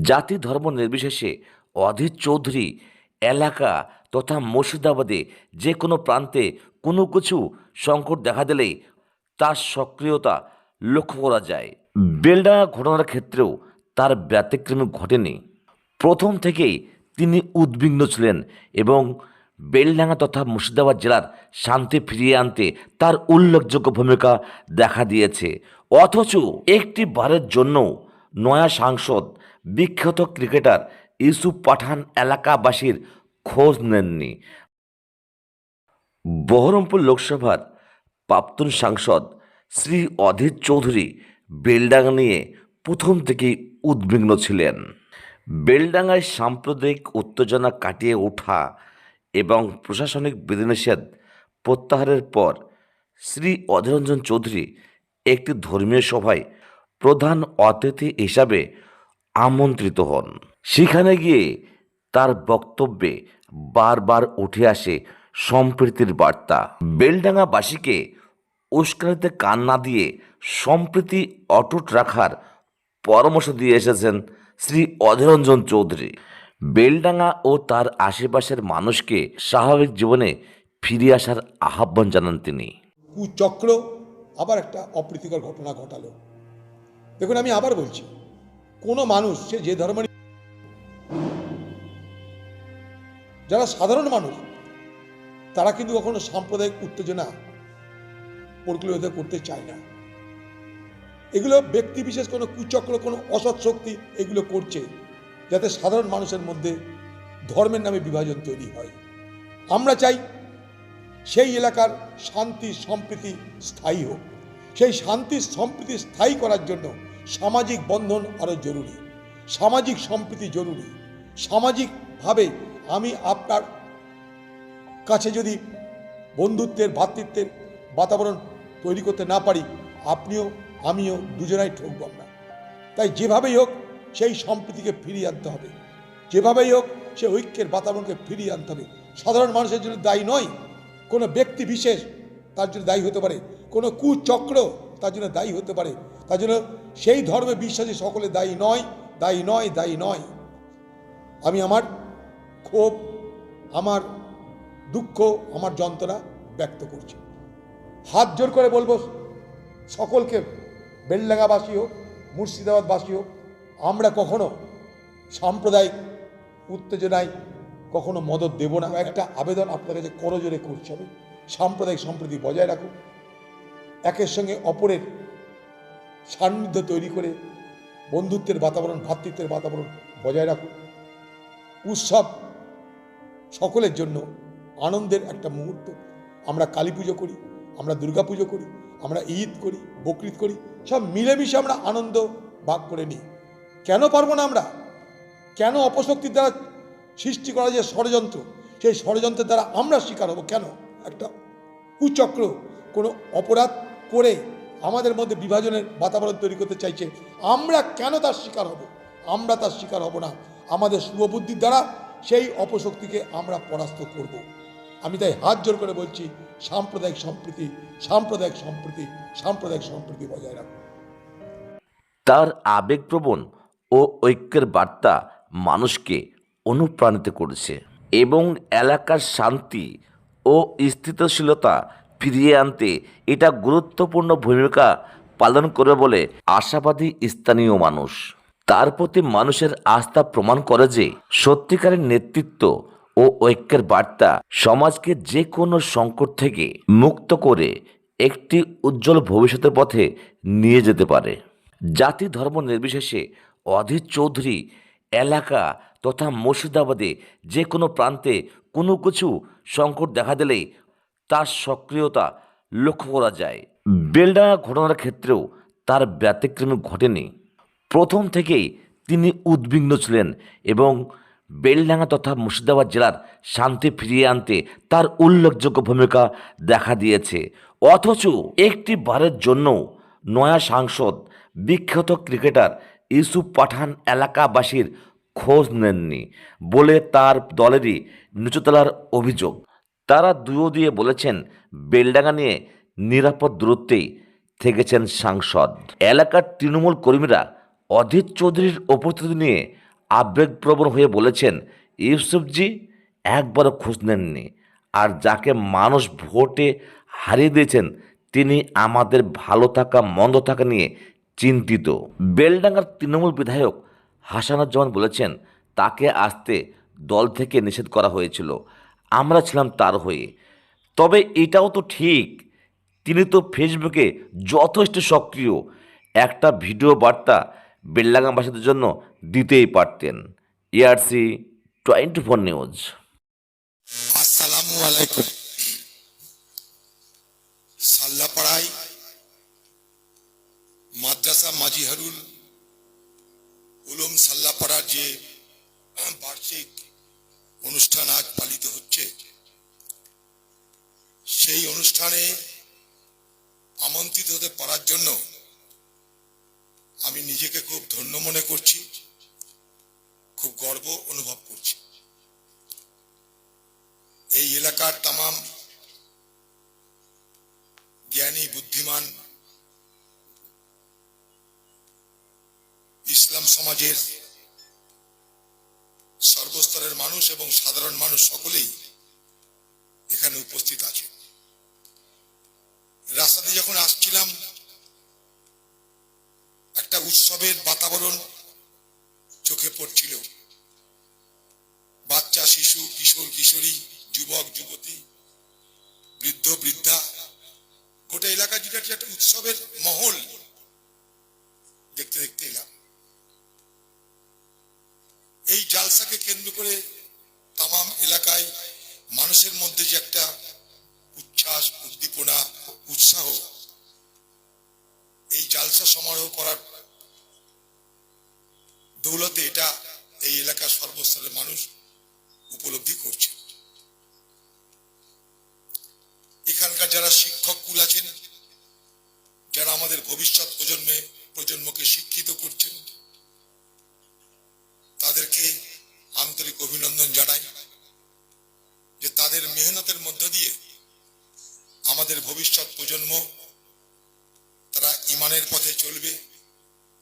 জাতি ধর্ম নির্বিশেষে অধীর চৌধুরী এলাকা তথা মুর্শিদাবাদে যে কোনো প্রান্তে কোনো কিছু সংকট দেখা দিলেই তার সক্রিয়তা লক্ষ্য করা যায়। বেলডাঙ্গা ঘটনার ক্ষেত্রেও তার ব্যতিক্রমী ঘটেনি। প্রথম থেকেই তিনি উদ্বিগ্ন ছিলেন এবং বেলডাঙ্গা তথা মুর্শিদাবাদ জেলার শান্তি ফিরিয়ে আনতে তার উল্লেখযোগ্য ভূমিকা দেখা দিয়েছে। অথচ একটি বারের জন্য নয়া সাংসদ বিখ্যাত ক্রিকেটার ইউসুফ পাঠান এলাকাবাসীর খোঁজ নেননি। বহরমপুর লোকসভার প্রাক্তন সাংসদ শ্রী অধীর চৌধুরী বেলডাঙ্গা নিয়ে প্রথম থেকেই উদ্বিগ্ন ছিলেন। বেলডাঙ্গায় সাম্প্রদায়িক উত্তেজনা কাটিয়ে ওঠা এবং প্রশাসনিক বিধিনিষেধ প্রত্যাহারের পর শ্রী অধীররঞ্জন চৌধুরী একটি ধর্মীয় সভায় প্রধান অতিথি হিসাবে আমন্ত্রিত হন। সেখানে গিয়ে তার বক্তব্যে বারবার উঠে আসে সম্প্রীতির বার্তা। বেলডাঙ্গাবাসীকে উস্কানিতে কান না দিয়ে সম্প্রীতি অটুট রাখার পরামর্শ দিয়ে এসেছেন শ্রী অধীররঞ্জন চৌধুরী। বেলডাঙ্গা ও তার আশেপাশের মানুষকে স্বাভাবিক জীবনে ফিরে আসার আহ্বান জানান তিনি। কুচক্র আবার একটা অপ্রীতিকর ঘটনা ঘটালো। দেখুন, আমি আবার বলছি কোনো মানুষ, সে যে ধর্মের যারা সাধারণ মানুষ, তারা কিন্তু কখনো সাম্প্রদায়িক উত্তেজনা পরিকল্পিত করতে চায় না। এগুলো ব্যক্তি বিশেষ কোনো কুচক্র, কোনো অসৎ শক্তি এগুলো করছে যাতে সাধারণ মানুষের মধ্যে ধর্মের নামে বিভাজন তৈরি হয়। আমরা চাই সেই এলাকার শান্তি, সম্প্রীতি স্থায়ী হোক। সেই শান্তি, সম্প্রীতি স্থায়ী করার জন্য সামাজিক বন্ধন আরও জরুরি, সামাজিক সম্প্রীতি জরুরি। সামাজিকভাবে আমি আপনার কাছে যদি বন্ধুত্বের ভ্রাতৃত্বের বাতাবরণ তৈরি করতে না পারি, আপনিও, আমিও দুজনাই ঠকব আমরা। তাই যেভাবেই হোক, সেই সম্প্রীতিকে ফিরিয়ে আনতে হবে। যেভাবেই হোক সে ঐক্যের বাতাবরণকে ফিরিয়ে আনতে হবে। সাধারণ মানুষের জন্য দায়ী নয়, কোনো ব্যক্তি বিশেষ তার জন্য দায়ী হতে পারে, কোনো কুচক্র তার জন্য দায়ী হতে পারে তার জন্য সেই ধর্মে বিশ্বাসী সকলে দায়ী নয় দায়ী নয় দায়ী নয়। আমি আমার ক্ষোভ, আমার দুঃখ, আমার যন্ত্রণা ব্যক্ত করছি। হাত জোর করে বলব, সকলকে বেলডাঙ্গাবাসী হোক, মুর্শিদাবাদবাসী হোক, আমরা কখনো সাম্প্রদায়িক উত্তেজনায় কখনো মদত দেব না। একটা আবেদন আপনার কাছে করজোরে করছি আমি। সাম্প্রদায়িক সম্প্রীতি বজায় রাখুন। একের সঙ্গে অপরের সান্নিধ্য তৈরি করে বন্ধুত্বের বাতাবরণ, ভাতৃত্বের বাতাবরণ বজায় রাখুন। উৎসব সকলের জন্য আনন্দের একটা মুহূর্ত। আমরা কালী পুজো করি, আমরা দুর্গা পুজো করি, আমরা ঈদ করি, বকরিদ করি, সব মিলেমিশে আমরা আনন্দ ভাগ করে নিই। কেন পারব না আমরা? কেন অপশক্তির দ্বারা সৃষ্টি করা যে ষড়যন্ত্র, সেই ষড়যন্ত্রের দ্বারা আমরা শিকার হব? কেন? একটা কুচক্র, কোনো অপরাধ করে আমাদের মধ্যে বিভাজনের বাতাবরণ তৈরি করতে চাইছে। আমরা কেন তার শিকার হব? আমরা তার শিকার হব না। আমাদের শুভবুদ্ধির দ্বারা সেই অপশক্তিকে আমরা পরাস্ত করব। আমি তাই হাত জোর করে বলছি, সাম্প্রদায়িক সম্প্রীতি সাম্প্রদায়িক সম্প্রীতি সাম্প্রদায়িক সম্প্রীতি বজায় রাখুন। তার আবেগপ্রবণ ও ঐক্যের বার্তা মানুষকে অনুপ্রাণিত করেছে এবং এলাকার শান্তি ও স্থিতিশীলতা ফিরিয়ে আনতে এটা গুরুত্বপূর্ণ ভূমিকা পালন করবে বলে আশাবাদী স্থানীয় মানুষ। তার প্রতি মানুষের আস্থা প্রমাণ করে যে সত্যিকারের নেতৃত্ব ও ঐক্যের বার্তা সমাজকে যে কোনো সংকট থেকে মুক্ত করে একটি উজ্জ্বল ভবিষ্যতের পথে নিয়ে যেতে পারে। জাতি ধর্ম নির্বিশেষে অধীর চৌধুরী, এলাকা তথা মুর্শিদাবাদে যে কোনো প্রান্তে কোনো কিছু সংকট দেখা দিলেই তার সক্রিয়তা লক্ষ্য করা যায়। বেলডাঙ্গা ঘটনার ক্ষেত্রেও তার ব্যতিক্রম ঘটেনি। প্রথম থেকেই তিনি উদ্বিগ্ন ছিলেন এবং বেলডাঙ্গা তথা মুর্শিদাবাদ জেলার শান্তি ফিরিয়ে আনতে তার উল্লেখযোগ্য ভূমিকা দেখা দিয়েছে। অথচ একটি বারের জন্য নয়া সাংসদ বিখ্যাত ক্রিকেটার ইউসুফ পাঠান এলাকাবাসীর খোঁজ নেননি বলে তার দলেরই নিচুতলার অভিযোগ। তারা দুয়ো দিয়ে বলেছেন, বেলডাঙ্গা নিয়ে নিরাপদ দূরত্বেই থেকেছেন সাংসদ। এলাকার তৃণমূল কর্মীরা অধীর চৌধুরীর উপস্থিতি নিয়ে আবেগপ্রবণ হয়ে বলেছেন, ইউসুফজি একবারও খোঁজ নেননি, আর যাকে মানুষ ভোটে হারিয়ে দিয়েছেন, তিনি আমাদের ভালো থাকা, মন্দ থাকা নিয়ে চিন্তিত। বেলডাঙ্গার তৃণমূল বিধায়ক হাসানুজ্জামান বলেছেন, তাকে আসতে দল থেকে নিষেধ করা হয়েছিল। আমরা ছিলাম তার হয়ে। তবে এটাও তো ঠিক, তিনি তো ফেসবুকে যথেষ্ট সক্রিয়। একটা ভিডিও বার্তা বেল্লাগামবাসীদের জন্য দিতেই পারতেন। ARC twenty four news. আসসালামু সাল্লাপাড়ায় মাদ্রাসা মাজিহারুল উলুম সাল্লাপাড়ার যে বার্ষিক অনুষ্ঠান আজ পালিত হচ্ছে। সেই অনুষ্ঠানে আমন্ত্রিত হতে পারার জন্য আমি নিজেকে খুব ধন্য মনে করছি, খুব গর্ব অনুভব করছি। এই এলাকার তামাম জ্ঞানী, বুদ্ধিমান ইসলাম সমাজের সর্বস্তরের মানুষ এবং সাধারণ মানুষ সকলেই এখানে উপস্থিত আছে রাস্তাতে যখন আসছিলাম, একটা উৎসবের বাতাবরণ চোখে পড়ছিল। বাচ্চা, শিশু, কিশোর, কিশোরী, যুবক, যুবতী, বৃদ্ধ, বৃদ্ধা, গোটা এলাকা জুড়ে একটা একটা উৎসবের মহল দেখতে দেখতে এলাম। এই জালসাকে কেন্দ্র করে তামাম এলাকায় মানুষের মধ্যে যে একটা উচ্ছ্বাস, উদ্দীপনা, উৎসাহ, এই জালসা সমারোহ করার দৌলতে এটা এই এলাকার সর্বস্তরের মানুষ উপলব্ধি করছে। এখানকার যারা শিক্ষক কুল আছেন, যারা আমাদের ভবিষ্যৎ প্রজন্মে, প্রজন্মকে শিক্ষিত করছেন তাদেরকে আন্তরিক অভিনন্দন জানাই যে তাদের মেহনতের মধ্য দিয়ে আমাদের ভবিষ্যৎ প্রজন্ম তারা ইমানের পথে চলবে,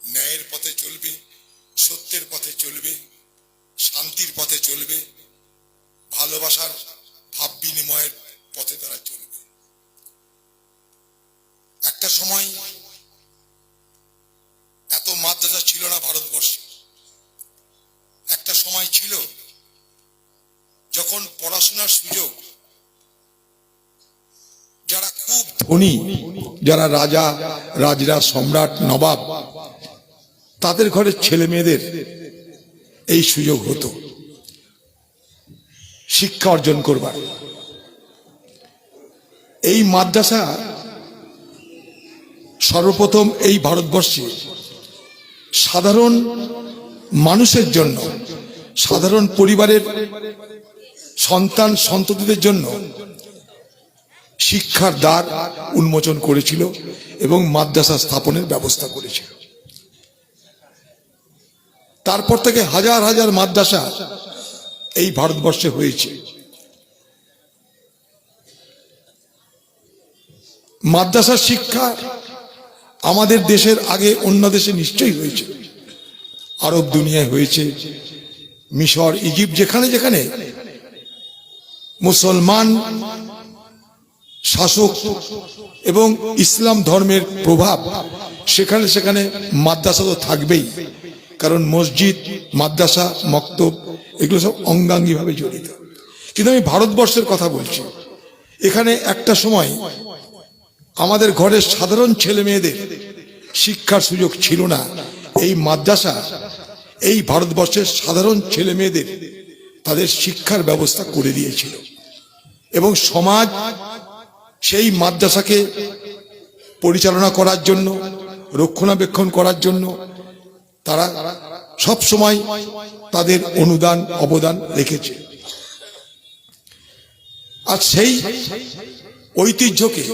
ন্যায়ের পথে চলবে, সত্যের পথে চলবে, শান্তির পথে চলবে, ভালোবাসার ভাব বিনিময়ের পথে তারা চলবে। একটা সময় এত মাদ্রাসা ছিল না ভারতবর্ষে। একটা সময় ছিল যখন পড়াশোনার সুযোগ, যারা খুব ধনী, যারা রাজা, রাজরা, সম্রাট, নবাব, তাদের ঘরের ছেলে মেয়েদের এই সুযোগ হতো। শিক্ষা অর্জন করবার। এই মাদ্রাসা সর্বপ্রথম এই ভারতবর্ষে সাধারণ মানুষের জন্য, সাধারণ পরিবারের সন্তান, সন্ততিদের জন্য শিক্ষার দ্বার উন্মোচন করেছিল এবং মাদ্রাসা স্থাপনের ব্যবস্থা করেছিল। তারপর থেকে হাজার হাজার মাদ্রাসা এই ভারতবর্ষে হয়েছে। মাদ্রাসা শিক্ষা আমাদের দেশের আগে অন্য দেশে নিশ্চয়ই হয়েছে। আরব দুনিয়ায় হয়েছে। মিশর ইজিপ্ট যেখানে যেখানে। মুসলমান, শাসক এবং ইসলাম ধর্মের প্রভাব, সেখানে সেখানে মাদ্রাসা তো থাকবেই। কারণ মসজিদ, মাদ্রাসা, মক্তব, এগুলো সব অঙ্গাঙ্গিভাবে জড়িত। কিন্তু আমি ভারতবর্ষের কথা বলছি। এখানে একটা সময় আমাদের ঘরের সাধারণ ছেলে মেয়েদের শিক্ষার সুযোগ ছিল না। এই মাদ্রাসা, এই ভারতবর্ষের সাধারণ ছেলে মেয়েদের তাদের শিক্ষার ব্যবস্থা করে দিয়েছিল। এবং সমাজ সেই মাদ্রাসাকে পরিচালনা করার জন্য, রক্ষণাবেক্ষণ করার জন্য তারা সব সময় তাদের অনুদান, অবদান রেখেছে। আর সেই ঐতিহ্যকে,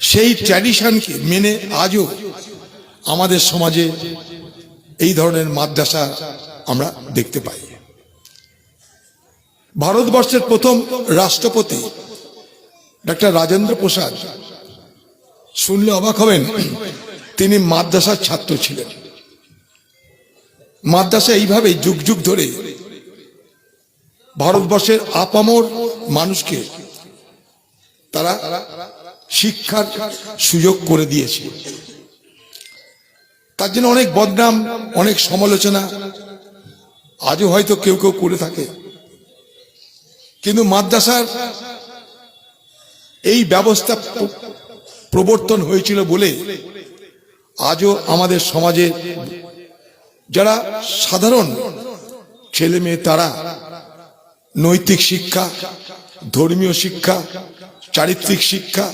সেই ট্র্যাডিশনকে মেনে আজও আমাদের সমাজে এই ধরনের মাদ্রাসা আমরা দেখতে পাই। ভারতবর্ষের প্রথম রাষ্ট্রপতি ডাক্তার রাজেন্দ্র প্রসাদ শুনলে অবাক হবেন, তিনি মাদ্রাসার ছাত্র ছিলেন। মাদ্রাসা এইভাবে যুগ যুগ ধরে ভারতবর্ষের আপামর মানুষকে তারা শিক্ষার সুযোগ করে দিয়েছে। তার জন্য অনেক বদনাম, অনেক সমালোচনা। আজও হয়তো কেউ কেউ করে থাকে। কিন্তু মাদ্রাসার এই ব্যবস্থা প্রবর্তন হয়েছিল বলে আজও আমাদের সমাজে যারা সাধারণ ছেলে মেয়ে, তারা নৈতিক শিক্ষা, ধর্মীয় শিক্ষা, চারিত্রিক শিক্ষা,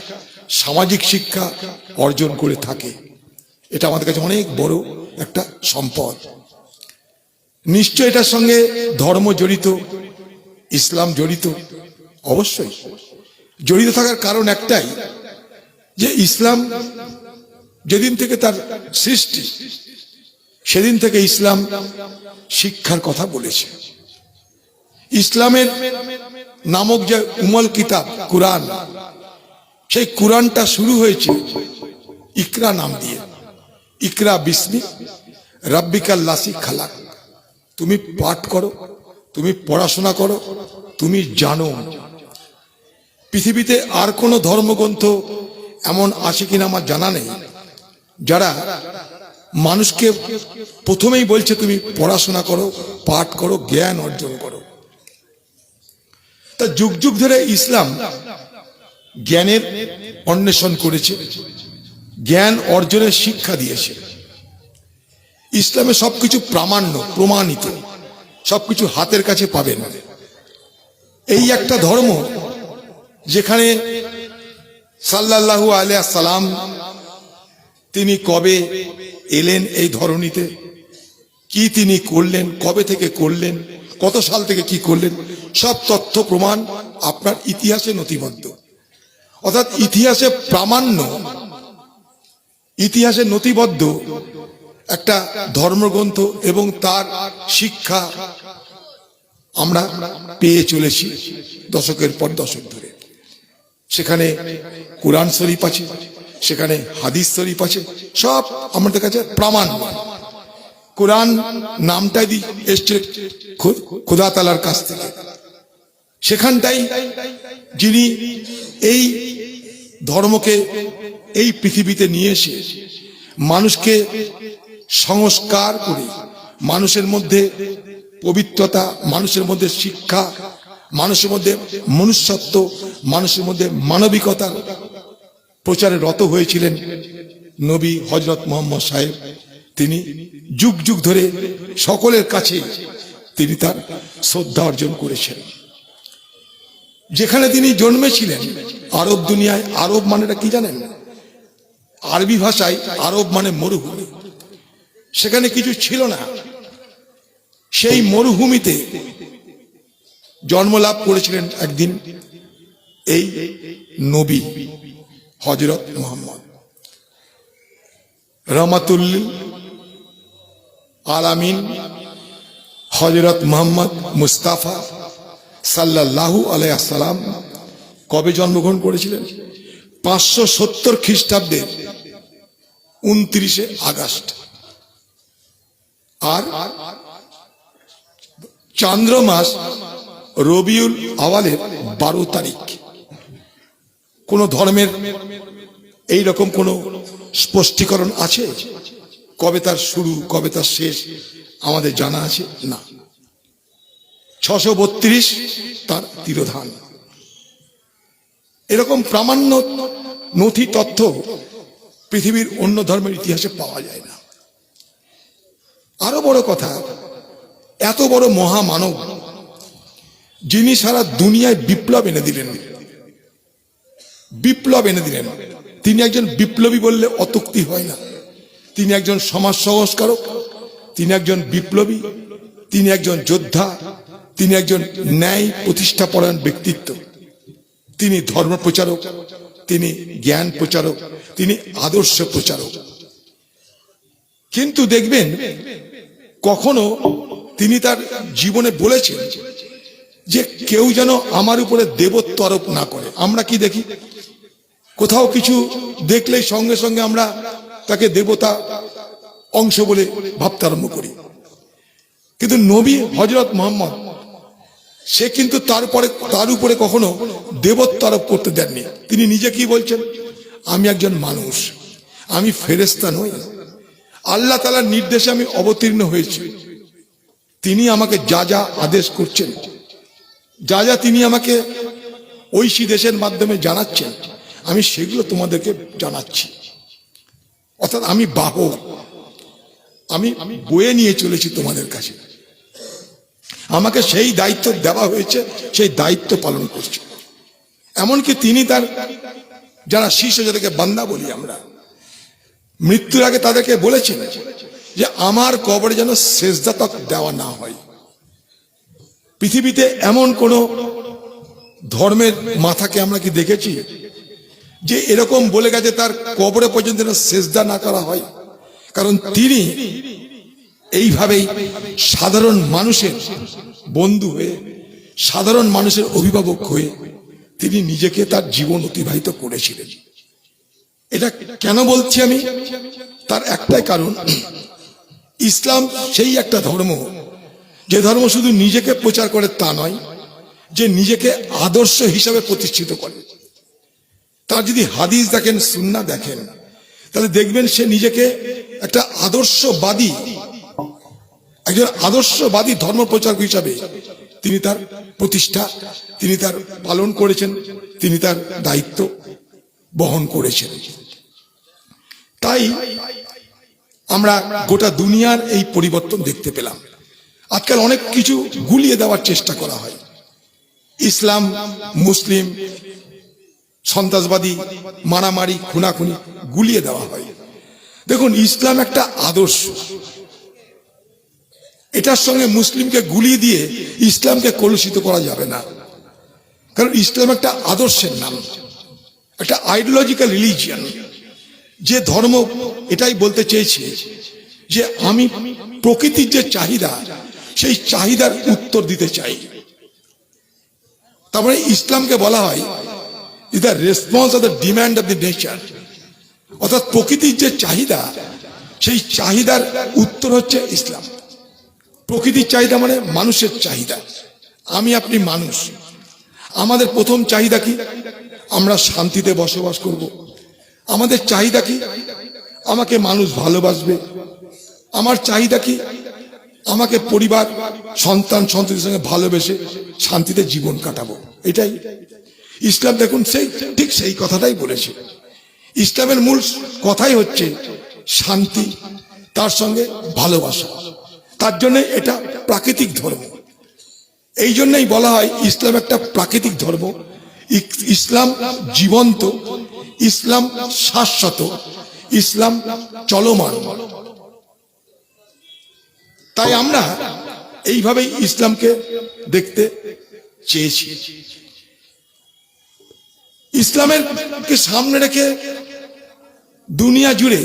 সামাজিক শিক্ষা অর্জন করে থাকে। এটা আমাদের কাছে অনেক বড় একটা সম্পদ। নিশ্চয় এটার সঙ্গে ধর্ম জড়িত, ইসলাম জড়িত, অবশ্যই। জড়িত থাকার কারণ একটাই, যে ইসলাম যেদিন থেকে তার সৃষ্টি, সেদিন থেকে ইসলাম শিক্ষার কথা বলেছে। ইসলামের নামক যে উমল কিতাব, কুরআন, সেই কুরআনটা শুরু হয়েছে ইকরা নাম দিয়ে। ইকরা বিসমি রাব্বিকাল লাসি খালাক। তুমি পাঠ করো, তুমি পড়াশোনা করো, তুমি জানো। পৃথিবীতে আর কোনো ধর্মগ্রন্থ এমন আছে কিনা আমার জানা নেই। যারা মানুষকে প্রথমেই বলছে, তুমি পড়াশোনা করো, পাঠ করো, জ্ঞান অর্জন করো। তা যুগ যুগ ধরে ইসলাম জ্ঞানের অন্বেষণ করেছে। জ্ঞান অর্জনের শিক্ষা দিয়েছে। ইসলামে সবকিছু প্রামাণ্য, প্রমাণিত। সবকিছু হাতের কাছে পাবেন। এই একটা ধর্ম যেখানে সাল্লাল্লাহু আলিয়া সালাম তিনি কবে এলেন এই ধরনীতে কি তিনি করলেন? কবে থেকে করলেন? কত সাল থেকে কি করলেন? সব তথ্য, প্রমাণ আপনার ইতিহাসে নথিবদ্ধ। অর্থাৎ ইতিহাসে প্রামাণ্য ইতিহাসে নথিবদ্ধ একটা ধর্মগ্রন্থ এবং তার শিক্ষা আমরা পেয়ে চলেছি দশকের পর দশক ধরে। সেখানে কোরআন শরীফ আছে, সেখানে হাদিস শরীফ আছে, সব আমাদের কাছে প্রামাণ। কোরআন নামটাই দি এসছে খোদা তালার কাছ থেকে। সেখানটাই যিনি এই ধর্মকে এই পৃথিবীতে নিয়ে এসে মানুষকে সংস্কার করে, মানুষের মধ্যে পবিত্রতা, মানুষের মধ্যে শিক্ষা, মানুষের মধ্যে মনুষ্যত্ব, মানুষের মধ্যে মানবিকতার প্রচারে রত হয়েছিলেন নবী হজরত মোহাম্মদ সাহেব। তিনি যুগ যুগ ধরে সকলের কাছে তিনি তার শ্রদ্ধা অর্জন করেছেন। যেখানে তিনি জন্মেছিলেন, আরব দুনিয়ায়, আরব মানেটা কি জানেন? আরবি ভাষায় আরব মানে মরুভূমি। সেখানে কিছু ছিল না। সেই মরুভূমিতে জন্মলাভ করেছিলেন একদিন এই নবী হজরত মোহাম্মদ। রহমাতুল্লিল আলামিন হজরত মোহাম্মদ মুস্তাফা সাল্লাল্লাহু আলাইসালাম কবে জন্মগ্রহণ করেছিলেন? পাঁচশো সত্তর খ্রিস্টাব্দের উনত্রিশে আগস্ট। আর চান্দ্র মাস রবিউল আওয়ালের বারো তারিখ। কোন ধর্মের এই রকম কোন স্পষ্টীকরণ আছে? কবে তার শুরু, কবে তার শেষ, আমাদের জানা আছে? না। ছশো বত্রিশ তার তিরোধান। এরকম প্রামাণ্য নথি তথ্য পৃথিবীর অন্য ধর্মের ইতিহাসে পাওয়া যায় না। আরও বড় কথা, এত বড় মহামানব যিনি সারা দুনিয়ায় বিপ্লব এনে দিলেন, বিপ্লব এনে দিলেন, তিনি একজন বিপ্লবী বললে অতুক্তি হয় না। তিনি একজন সমাজ সংস্কারক, তিনি একজন বিপ্লবী, তিনি একজন যোদ্ধা, তিনি একজন ন্যায় প্রতিষ্ঠা পরায়ণ ব্যক্তিত্ব, তিনি ধর্ম প্রচারক তিনি জ্ঞান প্রচারক, তিনি আদর্শ প্রচারক। কিন্তু দেখবেন, কখনো তিনি তার জীবনে বলেছেন যে কেউ যেন আমার উপরে দেবত্ব আরোপ না করে। আমরা কি দেখি? কোথাও কিছু দেখলেই সঙ্গে সঙ্গে আমরা তাকে দেবতা অংশ বলে ভাবতে আরম্ভ করি। কিন্তু নবী হজরত মোহাম্মদ সে কিন্তু তার উপরে তার উপরে কখনো দেবত্ব আরোপ করতে দেননি। তিনি নিজে কি বলছেন? আমি একজন মানুষ। আমি ফেরেস্তা নই। আল্লাহ তালার নির্দেশে আমি অবতীর্ণ হয়েছি। তিনি আমাকে যা যা আদেশ করছেন, যা যা তিনি আমাকে ঐশী দেশের মাধ্যমে জানাচ্ছেন, আমি সেগুলো তোমাদেরকে জানাচ্ছি। অর্থাৎ আমি বাহক। আমি বয়ে নিয়ে চলেছি তোমাদের কাছে। আমাকে সেই দায়িত্ব দেওয়া হয়েছে, সেই দায়িত্ব পালন করছে। এমনকি তিনি তার, যারা শিষ্য যাদেরকে বান্দা বলি আমরা, মৃত্যুর আগে তাদেরকে বলেছেন যে আমার কবরে যেন শেষদাতক দেওয়া না হয়। পৃথিবীতে এমন কোন ধর্মের মাথাকে আমরা কি দেখেছি যে এরকম বলে গেছে তার কবরে পর্যন্ত যেন শেষদা না করা হয়? কারণ তিনি এইভাবেই সাধারণ মানুষের বন্ধু হয়ে, সাধারণ মানুষের অভিভাবক হয়ে তিনি নিজেকে তার জীবন অতিবাহিত করেছিলেন। এটা কেন বলছি আমি? তার একটাই কারণ, ইসলাম সেই একটা ধর্ম, যে ধর্ম শুধু নিজেকে প্রচার করে তা নয়, যে নিজেকে আদর্শ হিসাবে প্রতিষ্ঠিত করে। তার যদি হাদিস দেখেন সুন্না দেখেন, তাহলে দেখবেন সে নিজেকে একটা আদর্শবাদী একজন আদর্শবাদী ধর্ম প্রচারক হিসাবে তিনি তার প্রতিষ্ঠা, তিনি তার পালন করেছেন, তিনি তার দায়িত্ব বহন করেছেন। তাই আমরা গোটা দুনিয়ার এই পরিবর্তন দেখতে পেলাম। আজকাল অনেক কিছু গুলিয়ে দেওয়ার চেষ্টা করা হয়। ইসলাম, মুসলিম, সন্ত্রাসবাদী, মারামারি, খুনাখুনি গুলিয়ে দেওয়া হয়। দেখুন, ইসলাম একটা আদর্শ। এটার সঙ্গে মুসলিমকে গুলিয়ে দিয়ে ইসলামকে কলুষিত করা যাবে না। কারণ ইসলাম একটা আদর্শের নাম, একটা আইডিওলজিক্যাল রিলিজিয়ান যে ধর্ম এটাই বলতে চেয়েছে যে আমি প্রকৃতির যে চাহিদা, সেই চাহিদার উত্তর দিতে চাই। তারপরে ইসলামকে বলা হয় is the response of the demand of the nature অর্থাৎ প্রকৃতির যে চাহিদা, সেই চাহিদার উত্তর হচ্ছে ইসলাম। প্রকৃতির চাহিদা মানে মানুষের চাহিদা। আমি আপনি মানুষ। আমাদের প্রথম চাহিদা কি? আমরা শান্তিতে বসবাস করব। আমাদের চাহিদা কি? আমাকে মানুষ ভালোবাসবে। আমার চাহিদা কি? আমাকে পরিবার, সন্তান, সন্ততির সঙ্গে ভালোবেসে শান্তিতে জীবন কাটাবো। এটাই। ইসলাম দেখুন, সেই, ঠিক সেই কথাটাই বলেছে। ইসলামের মূল কথাই হচ্ছে শান্তি, তার সঙ্গে ভালোবাসা। তার জন্য এটা প্রাকৃতিক ধর্ম। এই জন্যই বলা হয় ইসলাম একটা প্রাকৃতিক ধর্ম। ইসলাম জীবন্ত, ইসলাম শাশ্বত, ইসলাম চলমান। তাই আমরা এইভাবেই ইসলামকে দেখতে চেয়েছি। ইসলামের কে সামনে রেখে দুনিয়া জুড়ে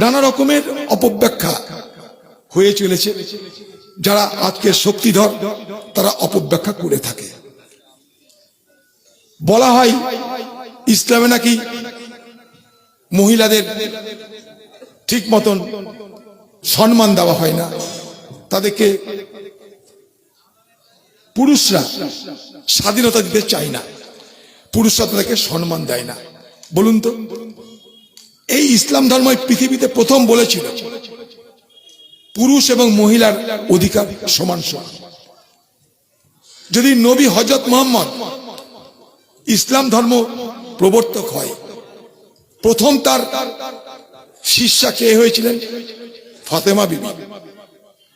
নানা রকমের অপব্যাখ্যা হয়ে চলেছে। যারা আজকে শক্তিধর, তারা অপব্যাখ্যা করে থাকে। বলা হয়, ইসলামে নাকি মহিলাদের ঠিক মতন সম্মান দেওয়া হয় না। তাদেরকে পুরুষরা স্বাধীনতা দিতে চায় না। পুরুষরা তাদেরকে সম্মান দেয় না। বলুন তো, এই ইসলাম ধর্ম পৃথিবীতে প্রথম বলেছিল পুরুষ এবং মহিলার অধিকার সমান সমান। যদি নবী হজরত মোহাম্মদ ইসলাম ধর্ম প্রবর্তক হয়, প্রথম তার শিষ্যা কে হয়েছিলেন? ফাতেমা বিবি।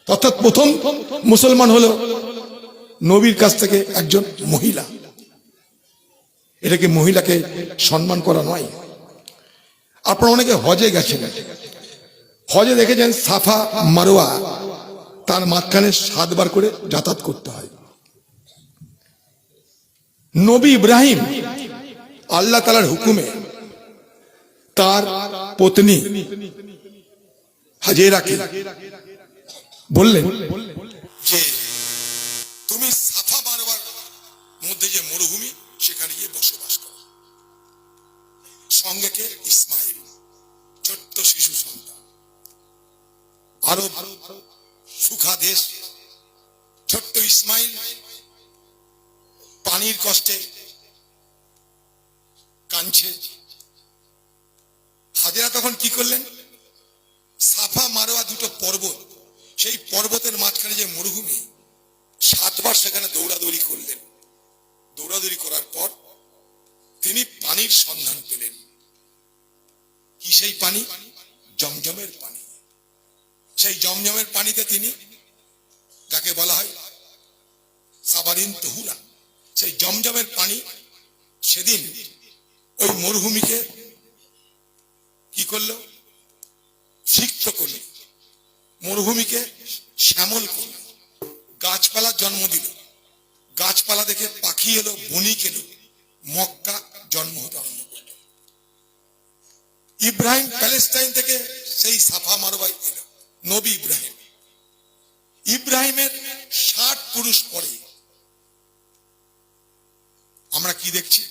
অর্থাৎ প্রথম মুসলমান হলো নবীর কাছ থেকে একজন মহিলা। এটাকে মহিলাকে সম্মান করা নয়। আপনারা অনেকে হজে গেছেন হজে দেখেছেন সাফা মারোয়া। তার মাঝখানে সাতবার করে যাতায়াত করতে হয়। নবী ইব্রাহিম আল্লাহ তালার হুকুমে তার পত্নী হাজেরাকে বললেন যে, তুমি সাফা মারোয়ার মধ্যে যে মরুভূমি, সেখানে গিয়ে বসবাস করো। সঙ্গে কে? ইসমাইল, ছোট্ট শিশু সন্তান। আরব, সুখা দেশ, ছোট্ট ইসমাইল, পানির কষ্টে কাঁদছে। হাজেরা তখন কি করলেন? সাফা মারোয়া দুটো পর্বত, সেই পর্বতের মাঝখানে যে মরুভূমি, সাতবার সেখানে দৌড়াদৌড়ি করলেন। দৌড়াদৌড়ি করার পর তিনি পানির সন্ধান পেলেন। কি সেই পানি? জমজমের পানি। সেই জমজমের পানিতে তিনি, যাকে বলা হয় সাবারিন তহুরা, সেই জমজমের পানি সেদিন ওই মরুভূমিকে কি করল? সিক্ত করল। মরুভূমিকে শ্যামল করল। গাছপালা জন্ম দিল। গাছপালা দেখে পাখি এলো, বণিক এলো। মক্কা জন্ম হতে আরম্ভ করল। ইব্রাহিম প্যালেস্টাইন থেকে সেই সাফা মারবাই এলো। নবী ইব্রাহিম। ইব্রাহিমের ষাট পুরুষ পরে। আমরা কি দেখছি?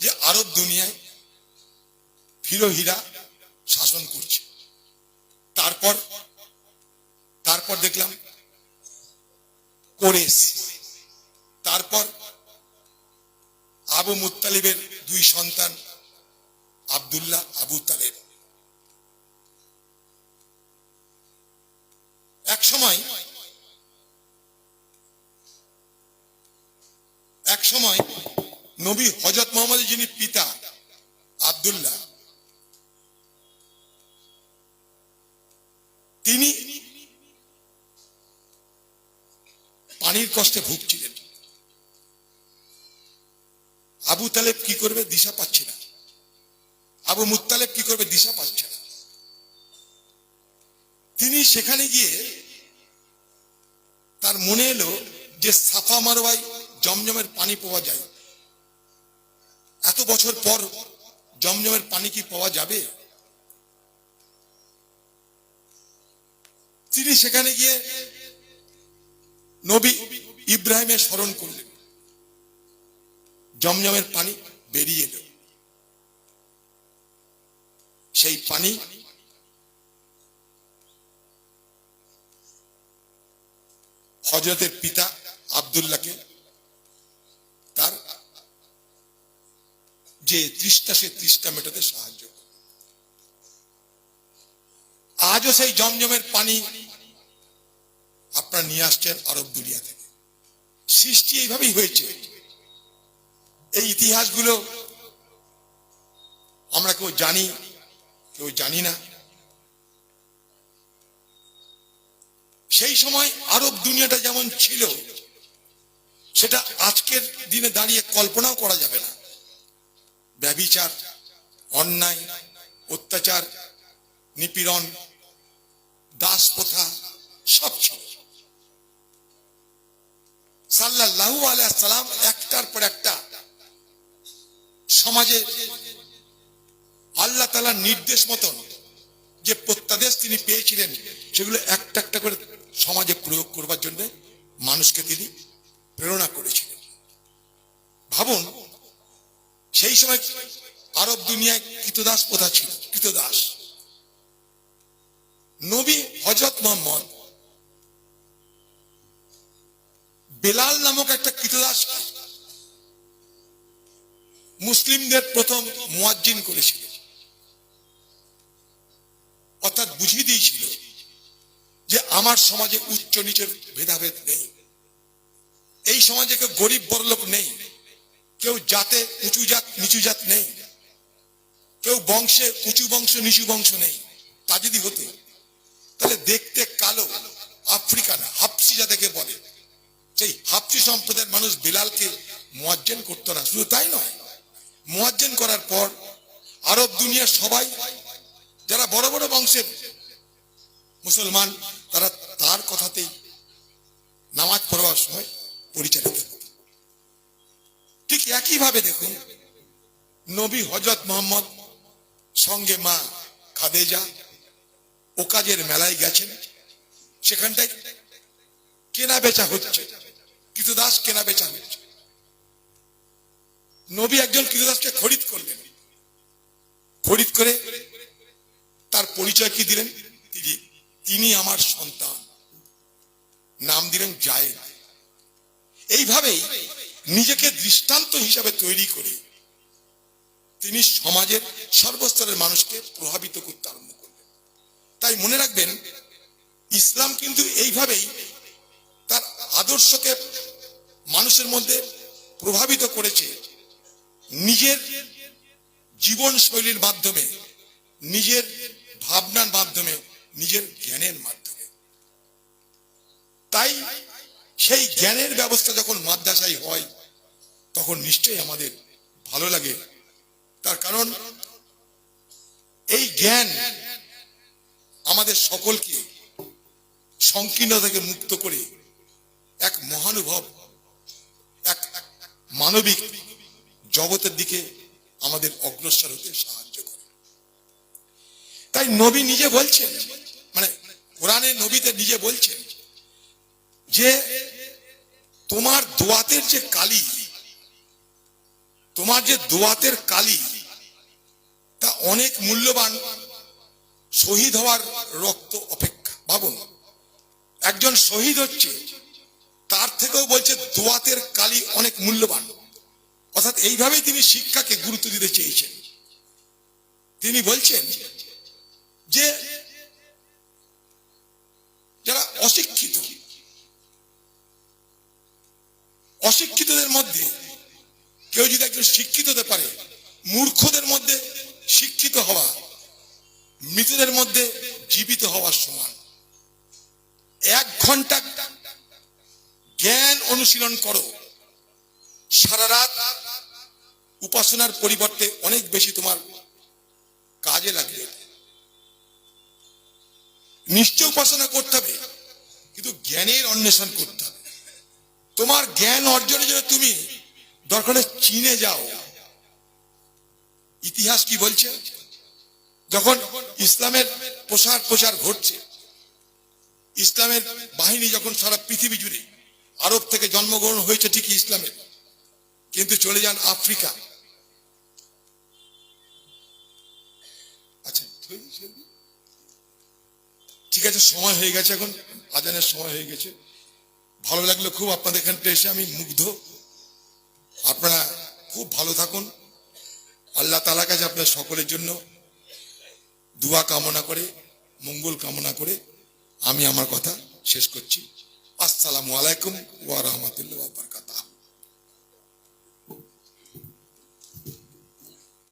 যে আরব দুনিয়ায় ফিরোহিরা শাসন করছে। তারপর তারপর দেখলাম কোরেশ। তারপর আবু মুতালিবের দুই সন্তান আব্দুল্লাহ আবু তালেব। এক সময় এক সময় নবী হজরত মোহাম্মদের যিনি পিতা আব্দুল্লাহ, তিনি পানির কষ্টে ভুগছিলেন। আবু তালেব কি করবে? দিশা পাচ্ছে না। আবু মুত্তালেব কি করবে? দিশা পাচ্ছে না। তিনি সেখানে গিয়ে তার মনে এলো যে সাফা মারোয়াই জমজমের পানি পাওয়া যায়। এত বছর পর জমজমের পানি কি পাওয়া যাবে? তিনি সেখানে গিয়ে নবী ইব্রাহিমের স্মরণ করলেন। জমজমের পানি বেরিয়ে এলো। সেই পানি হজরতের পিতা আবদুল্লাহকে তার যে তৃষ্ণা, সে তৃষ্ণা মেটাতে সাহায্য আজও সেই জমজমের পানি আপনারা নিয়ে আসছেন আরব দুনিয়া থেকে। সৃষ্টি এইভাবেই হয়েছে। এই ইতিহাসগুলো আমরা কেউ জানি কেউ জানি না। সেই সময় আরব দুনিয়াটা যেমন ছিল, সেটা আজকের দিনে দাঁড়িয়ে কল্পনাও করা যাবে না। ব্যবিচার, অন্যায়, অত্যাচার, নিপীড়ন দাস প্রথা সব ছিল। সাল্লাহু আলাইসালাম একটার পর একটা সমাজে আল্লাহ তালার নির্দেশ মতন যে প্রত্যাদেশ তিনি পেয়েছিলেন, সেগুলো একটা একটা করে সমাজে প্রয়োগ করবার জন্য মানুষকে তিনি প্রেরণা করেছিলেন। ভাবুন, সেই সময় আরব দুনিয়ায় কৃতদাস প্রথা ছিল কৃতদাস নবী হজরত মোহাম্মদ বেলাল নামক একটা কৃতদাস মুসলিমদের প্রথম মুয়াজ্জিন করেছিল অর্থাৎ বুঝিয়ে দিয়েছিল যে আমার সমাজে উচ্চ নিচের ভেদাভেদ নেই। এই সমাজে কেউ গরিব বড়লোক নেই। কেউ জাতে উঁচু জাত, নিচু জাত নেই। কেউ বংশে উঁচু বংশ, নিচু বংশ নেই। তা যদি হতো, তাহলে দেখতে কালো আফ্রিকান হাফসি যাদেরকে বলে, সেই হাফসি সম্প্রদায়ের মানুষ বিলালকে মোয়াজ্জেন করতো না। শুধু তাই নয়, মোয়াজ্জেন করার পর আরব দুনিয়ার সবাই, যারা বড় বড় বংশের মুসলমান তারা তার কথাতেই নামাজ পড়বার সময় পরিচালিত ঠিক একইভাবে দেখুন, নবী হজরত মোহাম্মদ সঙ্গে মা খাদেজা ও কাজের মেলায় গেছেন। সেখানটায় কেনা বেচা হচ্ছে, কৃতদাস কেনা বেচা হচ্ছে। নবী একজন কৃতদাসকে খরিদ করলেন। খরিদ করে তার পরিচয় কি দিলেন? তিনি তিনি আমার সন্তান। নাম দিলেন জায়েদ। এইভাবেই নিজেকে দৃষ্টান্ত হিসাবে তৈরি করে তিনি সমাজের সর্বস্তরের মানুষকে প্রভাবিত করতে আরম্ভ করলেন। তাই মনে রাখবেন, ইসলাম কিন্তু এইভাবেই তার আদর্শকে মানুষের মধ্যে প্রভাবিত করেছে। নিজের জীবন শৈলীর মাধ্যমে, নিজের ভাবনার মাধ্যমে নিজের জ্ঞানের মাধ্যমে। তাই সেই জ্ঞানের ব্যবস্থা যখন মাদ্রাসায় হয়, তখন নিশ্চয়ই আমাদের ভালো লাগে। তার কারণ, এই জ্ঞান আমাদের সকলকে সংকীর্ণ থেকে মুক্ত করে এক মহানুভব, এক মানবিক জগতের দিকে আমাদের অগ্রসর হতে সাহায্য করে। তাই নবী নিজে বলছেন মানে কোরআনে নবীতে নিজে বলছেন যে তোমার দোয়াতের যে কালি, তোমার যে দোয়াতের কালি, তা অনেক মূল্যবান, শহীদ হওয়ার রক্ত অপেক্ষা। ভাবুন, একজন শহীদ হচ্ছে, তার থেকেও বলছে দোয়াতের কালি অনেক মূল্যবান। অর্থাৎ এইভাবেই তিনি শিক্ষাকে গুরুত্ব দিতে চেয়েছেন। তিনি বলছেন যে অশিক্ষিত। অশিক্ষিতদের মধ্যে কেউ যদি একজন শিক্ষিত হতে পারে, মূর্খদের মধ্যে শিক্ষিত হওয়া, মৃতদের মধ্যে জীবিত হওয়ার সমান। এক ঘণ্টা জ্ঞান অনুশীলন করো। সারা রাত উপাসনার পরিবর্তে অনেক বেশি তোমার কাজে লাগবে। নিশ্চয় উপাসনা করতে হবে। কিন্তু জ্ঞানের অন্বেষণ করতে হবে। তোমার জ্ঞান অর্জনের জন্য তুমি দরকারে চীনে যাও। ইতিহাস কি বলছে? যখন ইসলামের প্রসার প্রসার ঘটছে, ইসলামের বাহিনী যখন সারা পৃথিবী জুড়ে আরব থেকে জন্মগ্রহণ হয়েছে ঠিকই ইসলামের, কিন্তু চলে যান আফ্রিকা। আচ্ছা ঠিক আছে, সময় হয়ে গেছে এখন। আজানের সময় হয়ে গেছে। ভালো লাগল খুব আপনাদের এখানটা এসে, আমি মুগ্ধ। আপনারা খুব ভালো থাকুন। আল্লাহ তালা কাছে আপনার সকলের জন্য দুয়া কামনা করে, মঙ্গল কামনা করে আমি আমার কথা শেষ করছি। আসসালামু আলাইকুম ওয়া রহমতুল্লাহ ওয়া বারাকাতুহু।